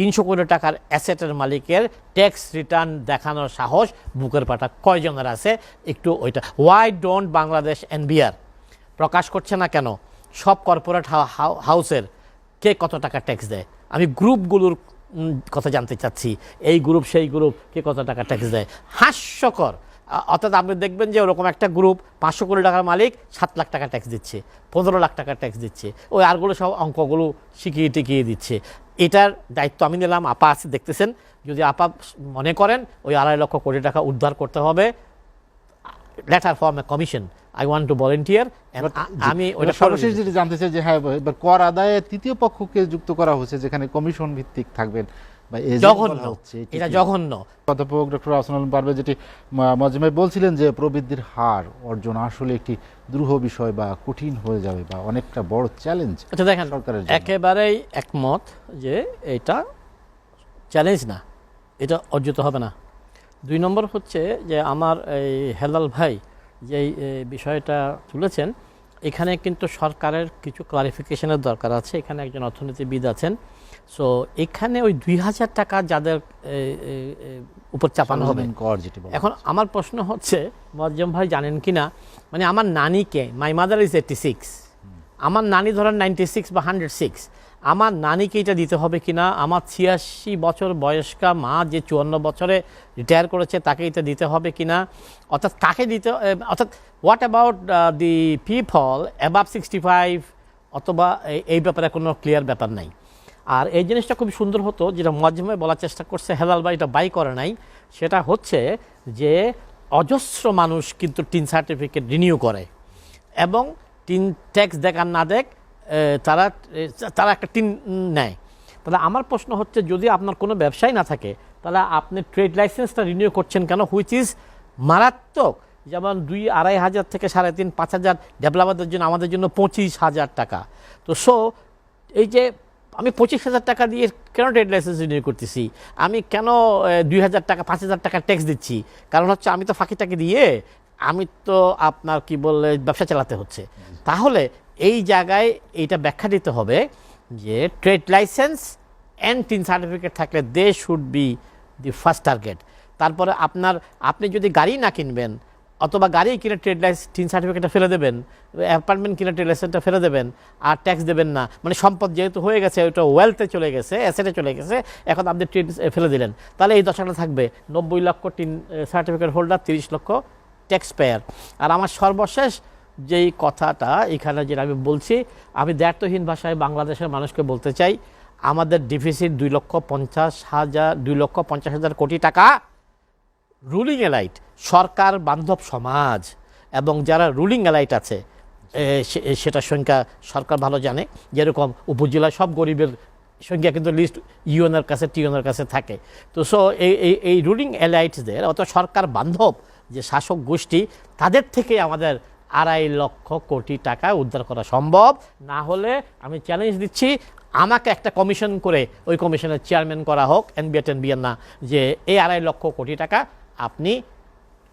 তিনশো কোটি টাকার অ্যাসেটের মালিকের ট্যাক্স রিটার্ন দেখানোর সাহস বুকের পাটা কয়জনের আছে? একটু ওইটা। ওয়াই ডোন্ট বাংলাদেশ এনবিআর প্রকাশ করছে না কেন? সব কর্পোরেট হাউসের কে কত টাকা ট্যাক্স দেয়? আমি গ্রুপগুলোর কথা জানতে চাচ্ছি। এই গ্রুপ, সেই গ্রুপ কে কত টাকা ট্যাক্স দেয়? হাস্যকর। অর্থাৎ আপনি দেখবেন যে ওরকম একটা গ্রুপ পাঁচশো কোটি টাকার মালিক সাত লাখ টাকা ট্যাক্স দিচ্ছে, পনেরো লাখ টাকা ট্যাক্স দিচ্ছে। ওই আরগুলো সব অঙ্কগুলো শিখিয়ে টিকিয়ে দিচ্ছে। এটার দায়িত্ব আমি নিলাম, আপা আছে, দেখতেছেন। যদি আপা মনে করেন, ওই আড়াই লক্ষ কোটি টাকা উদ্ধার করতে হবে, letter form a commission. I want to volunteer আমি এবার সর্বশেষ যেটি জানতে চাই যে হ্যাঁ এবার কর আদায়ে তৃতীয় পক্ষকে যুক্ত করা হচ্ছে যেখানে কমিশন ভিত্তিক থাকবেন জঘন্য। এটি জঘন্য। অধ্যাপক ডক্টর পারবে যেটি মজমে বলছিলেন যে প্রবৃদ্ধির হার অর্জন আসলে একটি দ্রুহ বিষয় বা কঠিন হয়ে যাবে বা অনেকটা বড় চ্যালেঞ্জ আচ্ছা দেখেন সরকারের একেবারেই একমত যে এটা চ্যালেঞ্জ না এটা অর্জিত হবে না। দুই নম্বর হচ্ছে যে আমার এই হেলাল ভাই যেই বিষয়টা তুলেছেন এখানে কিন্তু সরকারের কিছু ক্লারিফিকেশনের দরকার আছে। এখানে একজন অর্থনীতিবিদ আছেন। সো এখানে ওই দুই হাজার টাকা যাদের উপর চাপানো হবে। এখন আমার প্রশ্ন হচ্ছে মজ্জম ভাই জানেন কি না? মানে আমার নানিকে my mother is eighty six আমার নানি ধরেন নাইনটি সিক্স বা হান্ড্রেড সিক্স আমার নানিকে এটা দিতে হবে কি না আমার ছিয়াশি বছর বয়স্কা মা যে চুয়ান্ন বছরে রিটায়ার করেছে, তাকে এটা দিতে হবে কি না অর্থাৎ তাকে দিতে অর্থাৎ what about the people above sixty five অথবা এই- ব্যাপারে কোনো ক্লিয়ার ব্যাপার নাই। আর এই জিনিসটা খুব সুন্দর হতো, যেটা মাধ্যমে বলার চেষ্টা করছে, হেলাল ভাই এটা বাই করে নাই। সেটা হচ্ছে যে অজস্র মানুষ কিন্তু টিন সার্টিফিকেট রিনিউ করে। এবং টিন ট্যাক্স দেখ আর না দেখ তারা তারা একটা টিন নেয়। তাহলে আমার প্রশ্ন হচ্ছে, যদি আপনার কোনো ব্যবসায় না থাকে, তাহলে আপনি ট্রেড লাইসেন্সটা রিনিউ করছেন কেন? হুইচ ইজ মারাত্মক। যেমন দুই আড়াই হাজার থেকে সাড়ে তিন, পাঁচ হাজার ডেভেলপারদের জন্য, আমাদের জন্য পঁচিশ হাজার টাকা। তো সো এই যে আমি পঁচিশ হাজার টাকা দিয়ে কেন ট্রেড লাইসেন্স রিনিউ করতেছি? আমি কেন দুই হাজার টাকা, পাঁচ হাজার টাকা ট্যাক্স দিচ্ছি? কারণ হচ্ছে আমি তো ফাঁকি টাকি দিয়ে আমি তো আপনার কি বললে ব্যবসা চালাতে হচ্ছে। তাহলে এই জায়গায় এইটা ব্যাখ্যা দিতে হবে যে trade licence and TIN certificate থাকলে they should be the first target তারপরে আপনার, আপনি যদি গাড়ি না কিনবেন অথবা গাড়ি কিনে ট্রেড লাইসেন্স টিন সার্টিফিকেটটা ফেলে দেবেন অ্যাপার্টমেন্ট কিনে ট্রেড লাইসেন্সটা ফেলে দেবেন, আর ট্যাক্স দেবেন না। মানে সম্পদ যেহেতু হয়ে গেছে, ওইটা ওয়েলথে চলে গেছে অ্যাসেটে চলে গেছে, এখন আপনি ট্রেড ফেলে দিলেন। তাহলে এই দশাটা থাকবে। নব্বই লক্ষ টিন সার্টিফিকেট হোল্ডার তিরিশ লক্ষ ট্যাক্স পেয়ার আর আমার সর্বশেষ যেই কথাটা এখানে যেটা আমি বলছি, আমি দ্ব্যর্থহীন ভাষায় বাংলাদেশের মানুষকে বলতে চাই, আমাদের ডিফিসিট দুই লক্ষ পঞ্চাশ হাজার, দুই লক্ষ পঞ্চাশ হাজার কোটি টাকা রুলিং এলাইট সরকার বান্ধব সমাজ। এবং যারা রুলিং এলাইট আছে সেটার সংখ্যা সরকার ভালো জানে, যেরকম উপজেলায় সব গরিবের সংখ্যা কিন্তু লিস্ট ইউএনের কাছে টিউনের কাছে থাকে। তো সো এই এই এই রুলিং এলাইটসদের অত সরকার বান্ধব যে শাসক গোষ্ঠী তাদের থেকে আমাদের আড়াই লক্ষ কোটি টাকা উদ্ধার করা সম্ভব। না হলে আমি চ্যালেঞ্জ দিচ্ছি আমাকে একটা কমিশন করে ওই কমিশনের চেয়ারম্যান করা হোক এনবিএ টেনবিএন না যে এই আড়াই লক্ষ কোটি টাকা আপনি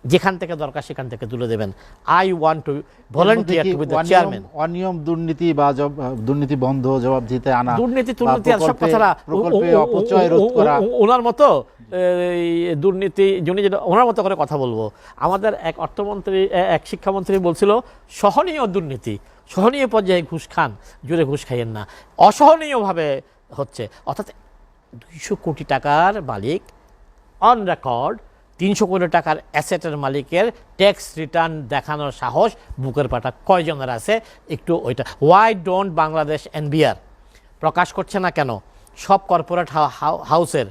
যেখান থেকে দরকার সেখান থেকে তুলে দেবেন। I want to volunteer to be the chairman অনিয়ম দুর্নীতি বা দুর্নীতি বন্ধ জবাব দিতে আনা দুর্নীতি দুর্নীতি আর সব প্রকল্পে অপচয় রোধ করা। ওনার মতো দুর্নীতি যিনি যেটা ওনার মতো করে কথা বলব। আমাদের এক অর্থমন্ত্রী এক শিক্ষামন্ত্রী বলছিল, সহনীয় দুর্নীতি, সহনীয় পর্যায়ে ঘুষ খান, জোরে ঘুষ খাইয়েন না। অসহনীয়ভাবে হচ্ছে। অর্থাৎ দুইশো কোটি টাকার মালিক অন রেকর্ড তিনশো কোটি টাকার অ্যাসেটের মালিকের ট্যাক্স রিটার্ন দেখানোর সাহস বুকের পাটা কয়জনের আছে? একটু ওইটা ওয়াই ডোন্ট বাংলাদেশ এনবিআর প্রকাশ করছে না কেন? সব কর্পোরেট হাউসের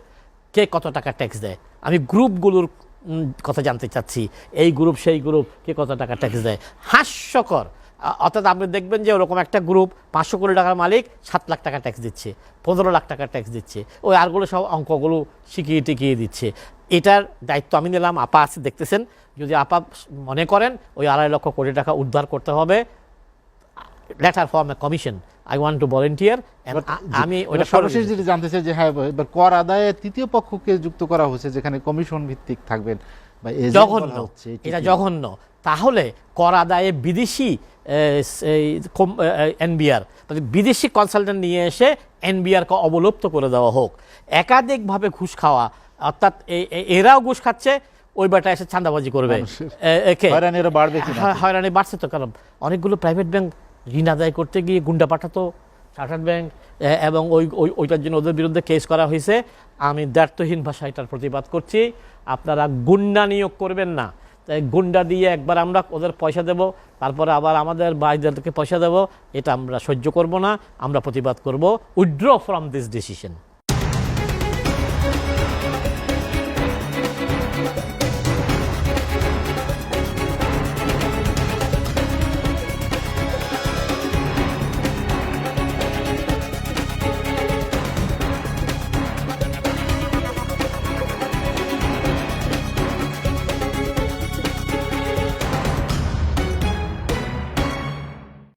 কে কত টাকা ট্যাক্স দেয়? আমি গ্রুপগুলোর কথা জানতে চাচ্ছি। এই গ্রুপ সেই গ্রুপ কে কত টাকা ট্যাক্স দেয়? হাস্যকর। অর্থাৎ আপনি দেখবেন যে ওরকম একটা গ্রুপ পাঁচশো কোটি টাকার মালিক সাত লাখ টাকা ট্যাক্স দিচ্ছে, পনেরো লাখ টাকা ট্যাক্স দিচ্ছে। ওই আরগুলো সব অঙ্কগুলো শিখিয়ে টিকিয়ে দিচ্ছে। এটার দায়িত্ব আমি নিলাম, আপা আছে, দেখতেছেন? যদি আপা মনে করেন, ওই আড়াই লক্ষ কোটি টাকা উদ্ধার করতে হবে, letter form commission. I want to volunteer আমি ওইটা সর্বশেষ যেটি জানতে চাই যে হ্যাঁ এবার কর আদায়ে তৃতীয় পক্ষকে যুক্ত করা হচ্ছে যেখানে কমিশন ভিত্তিক থাকবেন জঘন্য। এটা জঘন্য। তাহলে কর আদায়ে বিদেশি এনবিআর বিদেশি কনসালটেন্ট নিয়ে এসে এনবিআরকে অবলুপ্ত করে দেওয়া হোক। একাধিকভাবে ঘুষ খাওয়া অর্থাৎ এরাও ঘুষ খাচ্ছে ওই বেটা এসে চাঁদাবাজি করবে। হ্যাঁ, হয়রানি বাড়ছে তো কারণ অনেকগুলো প্রাইভেট ব্যাংক ঋণ আদায় করতে গিয়ে গুন্ডা পাঠাতো চার্টার্ড ব্যাংক এবং ওই, ওই- ওইটার জন্য ওদের বিরুদ্ধে কেস করা হয়েছে। আমি দ্ব্যর্থহীন ভাষায় এটার প্রতিবাদ করছি। আপনারা গুন্ডা নিয়োগ করবেন না। তাই গুন্ডা দিয়ে একবার আমরা ওদের পয়সা দেব, তারপরে আবার আমাদের বাইদেরকে পয়সা দেব, এটা আমরা সহ্য করব না, আমরা প্রতিবাদ করব। Withdraw from this decision